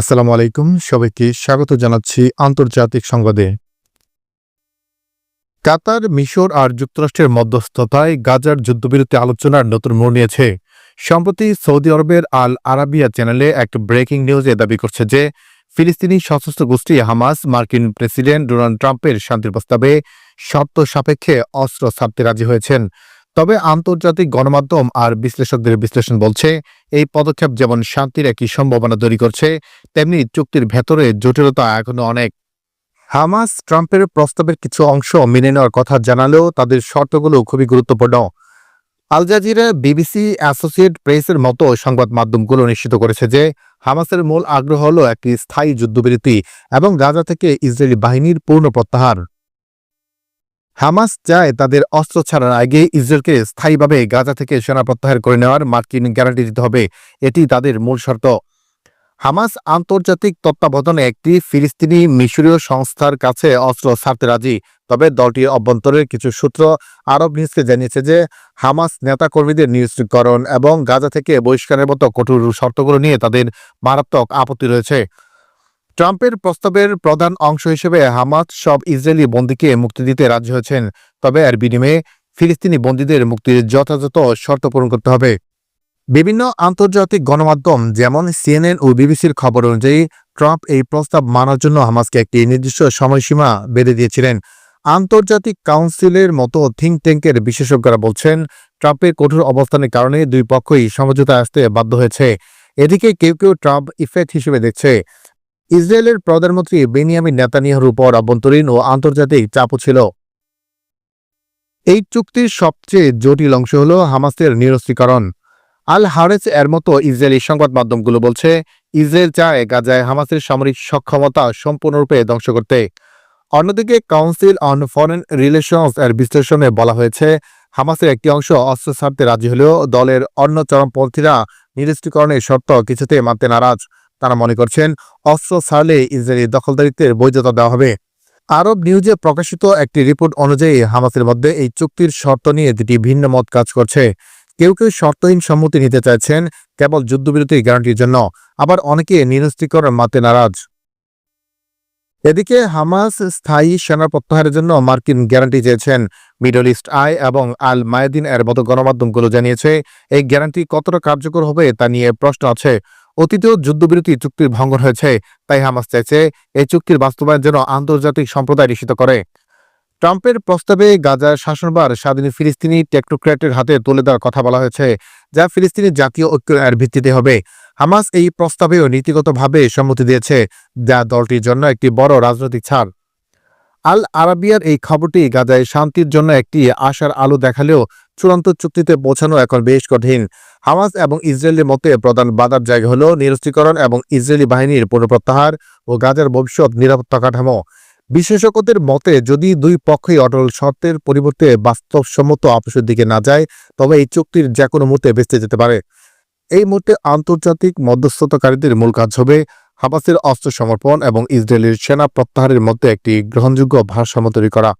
আসসালামু আলাইকুম। সবাইকে স্বাগত জানাচ্ছি আন্তর্জাতিক সংবাদে। কাতার, মিশর আর যুক্তরাষ্ট্রের মধ্যস্থতায় গাজার যুদ্ধবিরতি আলোচনার নতুন মোড় নিয়েছে। সম্প্রতি সৌদি আরবের আল আরাবিয়া চ্যানেলে এক ব্রেকিং নিউজে দাবি করছে যে, ফিলিস্তিনি সশস্ত্র গোষ্ঠী হামাস, মার্কিন প্রেসিডেন্ট ডোনাল্ড ট্রাম্পের শান্তির প্রস্তাবে শর্ত সাপেক্ষে অস্ত্র ছাড়তে রাজি হয়েছেন। তবে আন্তর্জাতিক গণমাধ্যম আর বিশ্লেষকদের বিশ্লেষণ বলছে এই পদক্ষেপ যেমন শান্তির একটি সম্ভাবনা তৈরি করছে, তেমনি চুক্তির ভেতরে জটিলতা এখনও অনেক। হামাস ট্রাম্পের প্রস্তাবের কিছু অংশ মেনে নেওয়ার কথা জানালেও তাদের শর্তগুলো খুবই গুরুত্বপূর্ণ। আল জাজিরা, বিবিসি, অ্যাসোসিয়েট প্রেসের মতো সংবাদ মাধ্যমগুলো নিশ্চিত করেছে যে হামাসের মূল আগ্রহ হল একটি স্থায়ী যুদ্ধবিরতি এবং গাজা থেকে ইসরায়েলি বাহিনীর পূর্ণ প্রত্যাহার। হামাস চায় তাদের অস্ত্র ছাড়ার আগে ইসরায়েলকে স্থায়ীভাবে গাজা থেকে সেনা প্রত্যাহার করে নেওয়ার মার্কিন গ্যারান্টি দিতে হবে। এটি তাদের মূল শর্ত। হামাস আন্তর্জাতিক তত্ত্বাবধানে একটি ফিলিস্তিনি মিশরীয় সংস্থার কাছে অস্ত্র ছাড়তে রাজি। তবে দলটির অভ্যন্তরের কিছু সূত্র আরব নিউজকে জানিয়েছে যে, হামাস নেতাকর্মীদের নিশ্চিতকরণ এবং গাজা থেকে বহিষ্কারের মতো কঠোর শর্তগুলো নিয়ে তাদের মারাত্মক আপত্তি রয়েছে। ট্রাম্পের প্রস্তাবের প্রধান অংশ হিসেবে হামাস সব ইসরায়েলি বন্দীকে মুক্তি দিতে রাজি হয়েছেন। তবে এর বিনিময়ে ফিলিস্তিনি বন্দীদের মুক্তির যথাযথ শর্ত পূরণ করতে হবে। বিভিন্ন আন্তর্জাতিক গণমাধ্যম যেমন সিএনএন ও বিবিসির খবর অনুযায়ী, ট্রাম্প এই প্রস্তাব মানার জন্য হামাসকে একটি নির্দিষ্ট সময়সীমা বেঁধে দিয়েছিলেন। আন্তর্জাতিক কাউন্সিলের মতো থিঙ্ক ট্যাঙ্কের বিশেষজ্ঞরা বলছেন, ট্রাম্পের কঠোর অবস্থানের কারণে দুই পক্ষই সমঝোতায় আসতে বাধ্য হয়েছে। এদিকে কেউ কেউ ট্রাম্প ইফেক্ট হিসেবে দেখছে। ইসরায়েলের প্রধানমন্ত্রী বেনিয়ামিন নেতানিয়াহুর উপর আভ্যন্তরীণ ও আন্তর্জাতিক চাপও ছিল। এই চুক্তির সবচেয়ে জটিল অংশ হল হামাসের নিরস্ত্রীকরণ। আল হারেস এর মতো ইসরায়েলি সংবাদ মাধ্যমগুলো বলছে, ইসরায়েল চায় গাজায় হামাসের সামরিক সক্ষমতা সম্পূর্ণরূপে ধ্বংস করতে। অন্যদিকে কাউন্সিল অন ফরেন রিলেশনস এর বিশ্লেষণে বলা হয়েছে, হামাসের একটি অংশ অস্ত্র ছাড়তে রাজি হলেও দলের অন্য চরমপন্থীরা নিরস্ত্রীকরণের শর্ত কিছুতে মানতে নারাজ। তারা মনে করছেন, অস্ত্র ছাড়লে ইসরায়েলি দখলদারিত্বের বৈধতা দেওয়া হবে। আরব নিউজে প্রকাশিত একটি রিপোর্ট অনুযায়ী, হামাসের মধ্যে এই চুক্তির শর্ত নিয়ে দুটি ভিন্ন মত কাজ করছে। কেউ কেউ শর্তহীন সম্মতি নিতে চাইছেন, কেবল যুদ্ধবিরতির গ্যারান্টির জন্য। আবার অনেকে নিরস্ত্রীকরণ মাতে নারাজ। এদিকে, হামাস স্থায়ী সেনা প্রত্যাহারের জন্য মার্কিন গ্যারান্টি চেয়েছেন। মিডল ইস্ট আই এবং আল মায়াদিন এর মতো গণমাধ্যমগুলো জানিয়েছে, এই গ্যারান্টি কতটা কার্যকর হবে তা নিয়ে প্রশ্ন আছে। অতীতেও যুদ্ধবিরতি চুক্তির ভঙ্গন হয়েছে, তাই হামাস চাইছে এই চুক্তির বাস্তবায়ন যেন আন্তর্জাতিক সম্প্রদায় নিষিদ্ধ করে। ট্রাম্পের প্রস্তাবে গাজার শাসনবার স্বাধীন ফিলিস্তিনি টেকনোক্র্যাটের হাতে তুলে দেওয়ার কথা বলা হয়েছে, যা ফিলিস্তিনি জাতীয় ঐক্য ঐক্যের ভিত্তিতে হবে। হামাস এই প্রস্তাবেও নীতিগতভাবে সম্মতি দিয়েছে, যা দলটির জন্য একটি বড় রাজনৈতিক ছাড়। আল আরাবিয়ার এই খবরটি গাজায় শান্তির জন্য একটি আশার আলো দেখালেও চূড়ান্ত চুক্তিতে পৌঁছানো এখন বেশ কঠিন। হামাস এবং ইসরায়েলের মতে প্রধান বাধার জায়গা হল নিরস্ত্রীকরণ এবং ইসরায়েলি বাহিনীর পুনঃপ্রত্যাহার ও গাজার ভবিষ্যৎ নিরাপত্তা কাঠামো। বিশেষজ্ঞদের মতে, যদি দুই পক্ষই অটল শর্তের পরিবর্তে বাস্তবসম্মত আপোষের দিকে না যায়, তবে এই চুক্তির যে কোনো মুহূর্তে বেঁচতে যেতে পারে। এই মুহূর্তে আন্তর্জাতিক মধ্যস্থতাকারীদের মূল কাজ হবে হামাসের অস্ত্র সমর্পণ এবং ইসরায়েলের সেনা প্রত্যাহারের মধ্যে একটি গ্রহণযোগ্য ভারসাম্য তৈরি করা।